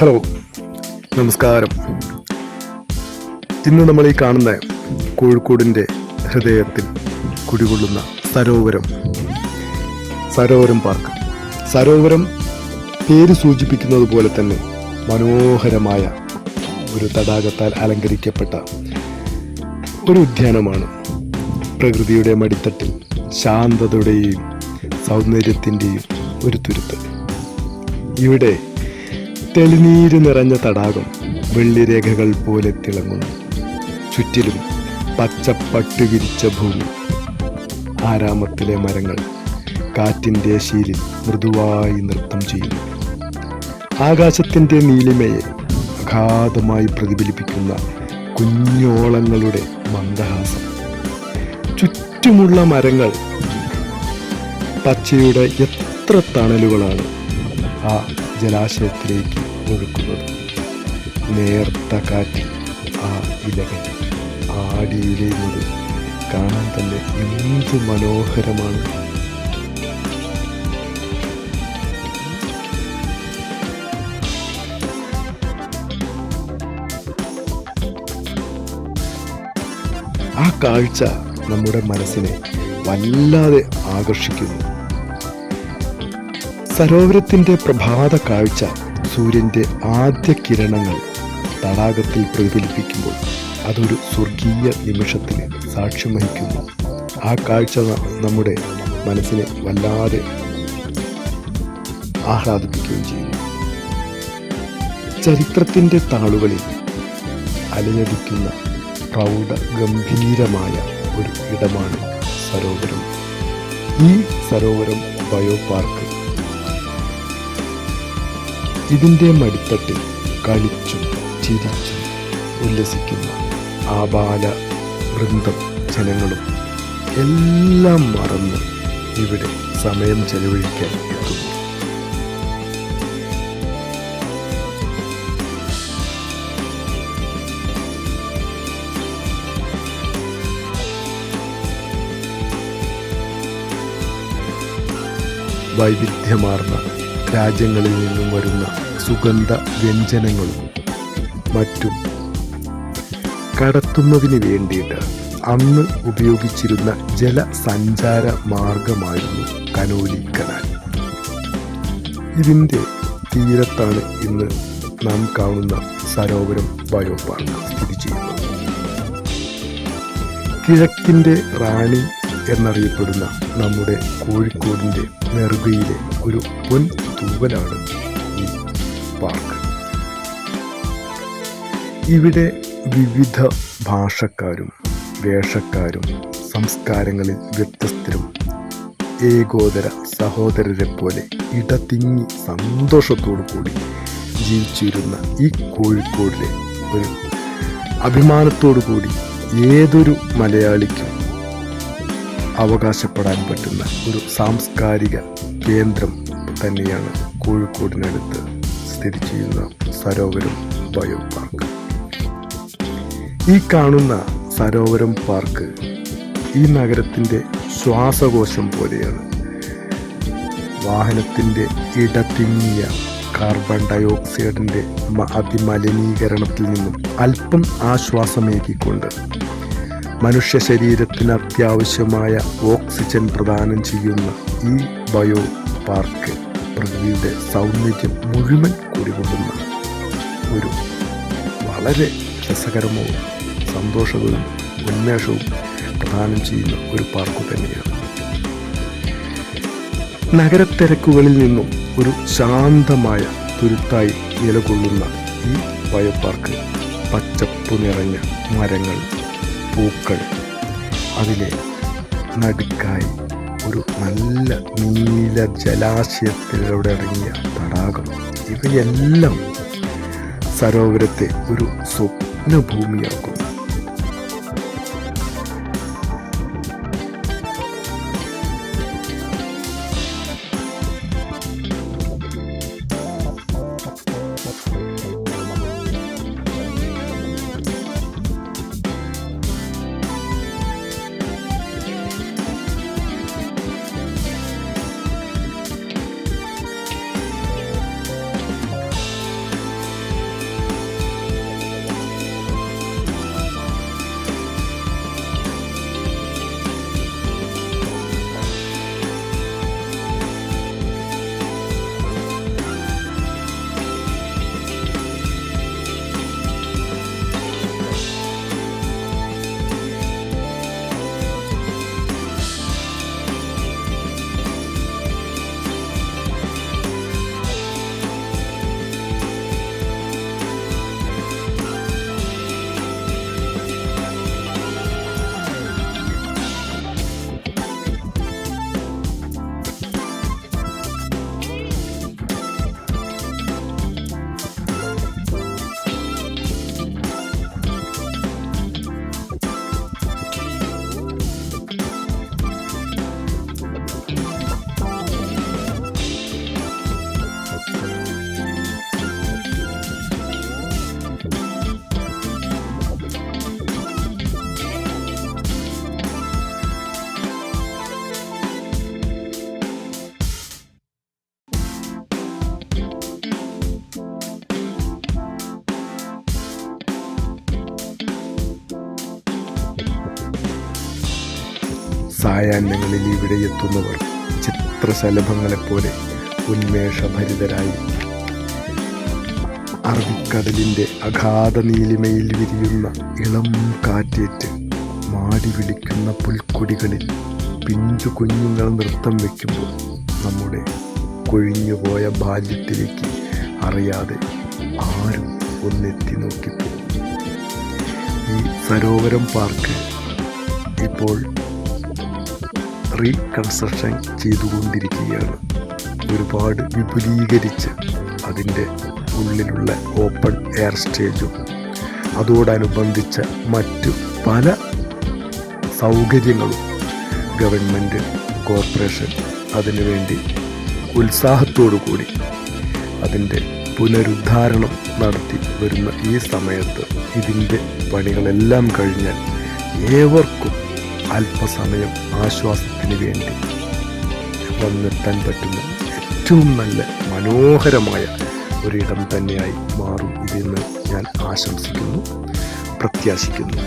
Hello നമസ്കാരം. ഇന്ന് നമ്മൾ ഈ കാണുന്ന കോഴിക്കോടിന്റെ ഹൃദയത്തിൽ കുടികൊള്ളുന്ന സരോവരം. സരോവരം പാർക്ക്. സരോവരം പേര് സൂചിപ്പിക്കുന്നത് പോലെ തന്നെ മനോഹരമായ ഒരു തടാകത്താൽ അലങ്കരിക്കപ്പെട്ട ഒരു ഉദ്യാനമാണ്. പ്രകൃതിയുടെ മടിത്തട്ടിൽ ശാന്തതയുടെയും സൗന്ദര്യത്തിന്റെയും ഒരു തുരുത്ത്. ഇവിടെ തെളിനീര് നിറഞ്ഞ തടാകം വെള്ളിരേഖകൾ പോലെ തിളങ്ങുന്നു. ചുറ്റിലും പച്ചപ്പട്ട് വിരിച്ച ഭൂമി. ആരാമത്തിലെ മരങ്ങൾ കാറ്റിന്റെ ശീലിൽ മൃദുവായി നൃത്തം ചെയ്യുന്നു. ആകാശത്തിന്റെ നീലിമയെ അഗാധമായി പ്രതിഫലിപ്പിക്കുന്ന കുഞ്ഞോളങ്ങളുടെ മന്ദഹാസം. ചുറ്റുമുള്ള മരങ്ങൾ പച്ചയുടെ എത്ര തണലുകളാണ് ആ ജലാശയത്തിലേക്ക് ഒഴുക്കുന്നത് നേർത്ത കാറ്റ് ആ ഇലകൾ ആടിയിലെയുന്നത് കാണാൻ തന്നെ എന്ത് മനോഹരമാണ്. ആ കാഴ്ച നമ്മുടെ മനസ്സിനെ വല്ലാതെ ആകർഷിക്കുന്നു. സരോവരത്തിന്റെ പ്രഭാത കാഴ്ച സൂര്യന്റെ ആദ്യ കിരണങ്ങൾ തടാകത്തിൽ പ്രതിഫലിപ്പിക്കുമ്പോൾ അതൊരു സ്വർഗീയ നിമിഷത്തിന് സാക്ഷ്യം വഹിക്കുന്നു. ആ കാഴ്ച നമ്മുടെ മനസ്സിനെ വല്ലാതെ ആഹ്ലാദിപ്പിക്കുകയും ചെയ്യുന്നു. ചരിത്രത്തിന്റെ താളുകളിൽ അലയടിക്കുന്ന പ്രൗഢ ഗംഭീരമായ ഒരു ഇടമാണ് സരോവരം. ഈ സരോവരം ബയോ പാർക്ക് ഇതിന്റെ മടിത്തട്ടിൽ കളിച്ചും ചിരിച്ചും ഉല്ലസിക്കുന്ന ആബാല വൃന്ദം ജനങ്ങളും എല്ലാം മറന്ന് ഇവിടെ സമയം ചെലവഴിക്കാൻ എത്തുന്നു. വൈവിധ്യമാർന്ന രാജ്യങ്ങളിൽ നിന്നും വരുന്ന സുഗന്ധ വ്യഞ്ജനങ്ങളും മറ്റും കടത്തുന്നതിന് വേണ്ടിയിട്ട് അന്ന് ഉപയോഗിച്ചിരുന്ന ജലസഞ്ചാര മാർഗമായിരുന്നു കനോലി കനാൽ. ഇതിന്റെ തീരത്താണ് ഇന്ന് നാം കാണുന്ന സരോവരം ബയോ പാർക്ക് സ്ഥിതി ചെയ്യുന്നത്. കിഴക്കിന്റെ റാണി എന്നറിയപ്പെടുന്ന നമ്മുടെ കോഴിക്കോടിന്റെ നെറുകയിലെ ഒരു പൊൻ തൂവലാണ് ഈ പാർക്ക്. ഇവിടെ വിവിധ ഭാഷക്കാരും വേഷക്കാരും സംസ്കാരങ്ങളിൽ വ്യത്യസ്തരും ഏകോദര സഹോദരരെ പോലെ ഇടതിങ്ങി സന്തോഷത്തോടു കൂടി ജീവിച്ചിരുന്ന ഈ കോഴിക്കോടിലെ ഒരു അഭിമാനത്തോടു കൂടി ഏതൊരു മലയാളിക്കും അവകാശപ്പെടാൻ പറ്റുന്ന ഒരു സാംസ്കാരിക കേന്ദ്രം തന്നെയാണ് കോഴിക്കോടിനടുത്ത് സ്ഥിതി ചെയ്യുന്ന സരോവരം ബയോ പാർക്ക്. ഈ കാണുന്ന സരോവരം പാർക്ക് ഈ നഗരത്തിന്റെ ശ്വാസകോശം പോലെയാണ്. വാഹനത്തിന്റെ ഇടതിങ്ങിയ കാർബൺ ഡയോക്സൈഡിന്റെ അതിമലിനീകരണത്തിൽ നിന്നും അല്പം ആശ്വാസമേകിക്കൊണ്ട് മനുഷ്യ ശരീരത്തിന് അത്യാവശ്യമായ ഓക്സിജൻ പ്രദാനം ചെയ്യുന്ന ഈ ബയോ പാർക്ക് പ്രകൃതിയുടെ സൗന്ദര്യം മുഴുവൻ കുടികൊള്ളുന്ന ഒരു വളരെ രസകരമോ സന്തോഷവും ഉന്മേഷവും പ്രദാനം ചെയ്യുന്ന ഒരു പാർക്ക് തന്നെയാണ്. നഗരത്തിരക്കുകളിൽ നിന്നും ഒരു ശാന്തമായ തുരുത്തായി നിലകൊള്ളുന്ന ഈ ബയോ പാർക്ക് പച്ചപ്പ് നിറഞ്ഞ മരങ്ങൾ പൂക്കൾ. അതിലെ നടുക്കായി ഒരു നല്ല നീല ജലാശയത്തിലൂടെ ഇറങ്ങിയ തടാകം. ഇവയെല്ലാം സരോവരത്തെ ഒരു സ്വപ്നഭൂമിയാക്കുന്നു. സായാഹ്നങ്ങളിൽ ഇവിടെ എത്തുന്നവർ ചിത്രശലഭങ്ങളെപ്പോലെ ഉന്മേഷഭരിതരായി. അറബിക്കടലിന്റെ അഗാധ നീലിമയിൽ വിരിയുന്ന ഇളം കാറ്റേറ്റ് മാടി വിളിക്കുന്ന പുൽക്കൊടികളിൽ പിഞ്ചു കുഞ്ഞുങ്ങൾ നൃത്തം വയ്ക്കുമ്പോൾ നമ്മുടെ കൊഴിഞ്ഞുപോയ ബാല്യത്തിലേക്ക് അറിയാതെ ആരും ഒന്നെത്തി നോക്കിപ്പോകും ഈ സരോവരം പാർക്ക് ഇപ്പോൾ റീകൺസ്ട്രക്ഷൻ ചെയ്തുകൊണ്ടിരിക്കുകയാണ്. ഒരുപാട് വിപുലീകരിച്ച് അതിന്റെ ഉള്ളിലുള്ള ഓപ്പൺ എയർ സ്റ്റേജും അതോടനുബന്ധിച്ച മറ്റു പല സൗകര്യങ്ങളും ഗവൺമെന്റ് കോർപ്പറേഷൻ അതിനുവേണ്ടി ഉത്സാഹത്തോടു കൂടി അതിന്റെ പുനരുദ്ധാരണം നടത്തി വരുന്ന ഈ സമയത്ത് ഇതിന്റെ പണികളെല്ലാം കഴിഞ്ഞാൽ ഏവർക്കും അല്പസമയം ആശ്വാസത്തിന് വേണ്ടി വന്നെത്താൻ പറ്റുന്ന ഏറ്റവും നല്ല മനോഹരമായ ഒരിടം തന്നെയായി മാറും ഇതെന്ന് ഞാൻ ആശംസിക്കുന്നു പ്രത്യാശിക്കുന്നു.